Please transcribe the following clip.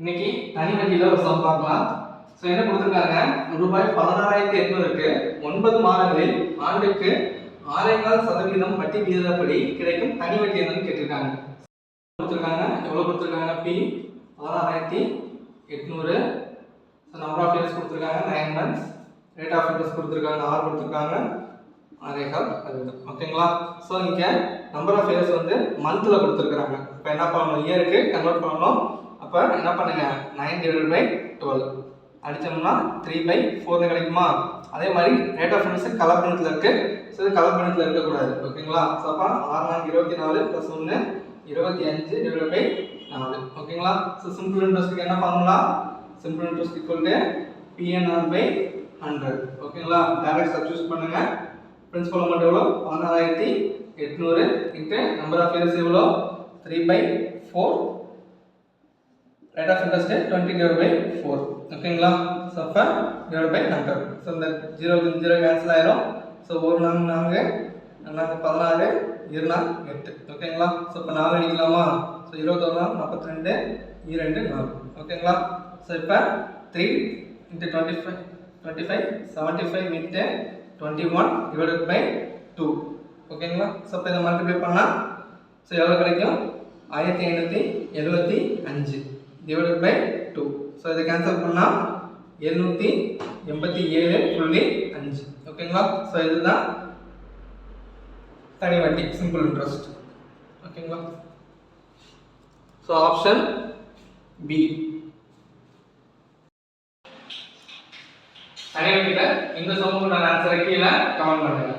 இன்னைக்கு தனி வட்டியில ஒரு சம் பார்க்கலாம். ஸோ என்ன கொடுத்துருக்காங்க? ரூபாய் பதினாறாயிரத்தி எட்நூறுக்கு ஒன்பது மாதங்களில் ஆண்டுக்கு ஆறேகால் சதவீதம் வட்டி விகிதப்படி கிடைக்கும் தனி வட்டி என்னன்னு கேட்டிருக்காங்க. கொடுத்துருக்காங்க. எவ்வளோ கொடுத்துருக்காங்க? பி பதினாறாயிரத்தி எட்நூறு. ஸோ நம்பர் ஆஃப் இயர்ஸ் கொடுத்துருக்காங்க. Nine months rate of interest கொடுத்துருக்காங்க. ஆறு கொடுத்துருக்காங்க. ஆறேகால் சதவீதம். ஓகேங்களா? ஸோ இங்கே நம்பர் ஆஃப் இயர்ஸ் வந்து மந்தில் கொடுத்துருக்குறாங்க. இப்போ என்ன பண்ணணும்? இயருக்கு கன்வெர்ட் பண்ணணும். அப்போ என்ன பண்ணுங்க? நைன் டிவைட் பை டுவெல் அடித்தோம்னா த்ரீ பை ஃபோர்னு கிடைக்குமா? அதே மாதிரி ரேட் ஆஃப் இன்ட்ரெஸ்ட் கலப்பணத்தில் இருக்குது இருக்கு. ஸோ இது இருக்கக்கூடாது. ஓகேங்களா? ஸோ அப்போ ஆறு நான்கு இருபத்தி நாலு ப்ளஸ் ஒன்று இருபத்தி அஞ்சு டிவைட் பை நாலு. ஓகேங்களா? ஸோ சிம்பிள் இன்ட்ரெஸ்ட்டுக்கு என்ன பண்ணலாம் simple interest equal to PNR by hundred ஓகேங்களா? டேரக்ட் சப்ஸ்டியூஸ் பண்ணுங்க. பிரின்சிபல் அமௌண்ட் எவ்வளோ? பதினாறாயிரத்தி எட்நூறு இன்ட்டு நம்பர் ஆஃப் இயர்ஸ் எவ்வளோ? Three by four rate of interest twenty divided by four ஓகேங்களா so அப்போ divided பை ஹண்ட்ரட் ஸோ இந்த ஜீரோ ஜீரோ கேன்சல் ஆயிரும். ஸோ ஒரு நாங்க நாங்க நான்கு பதினாறு இருநா எட்டு. ஓகேங்களா ஸோ இப்போ நாலு அடிக்கலாமா? ஸோ இருபத்தொரு நாள் நாற்பத்தி ரெண்டு இரண்டு நாலு. ஓகேங்களா ஸோ இப்போ three into twenty five twenty five seventy five into twenty one divided by two ஓகேங்களா ஸோ இப்போ இதை மல்டிப்ளை பண்ணால் ஸோ எவ்வளோ கிடைக்கும்? ஆயிரத்தி ஐநூற்றி எழுபத்தி அஞ்சு. டிவைடட் பை டூ ஸோ இதை கேன்சல் பண்ணால் எழுநூற்றி எண்பத்தி ஏழு புள்ளி அஞ்சு. ஓகேங்களா ஸோ இதுதான் தனி வட்டி சிம்பிள் இன்ட்ரெஸ்ட் ஓகேங்களா ஸோ ஆப்ஷன் பி தனி வட்டியில் இந்த சமூக ஆன்சரை கீழே கமெண்ட் பண்ணுங்க.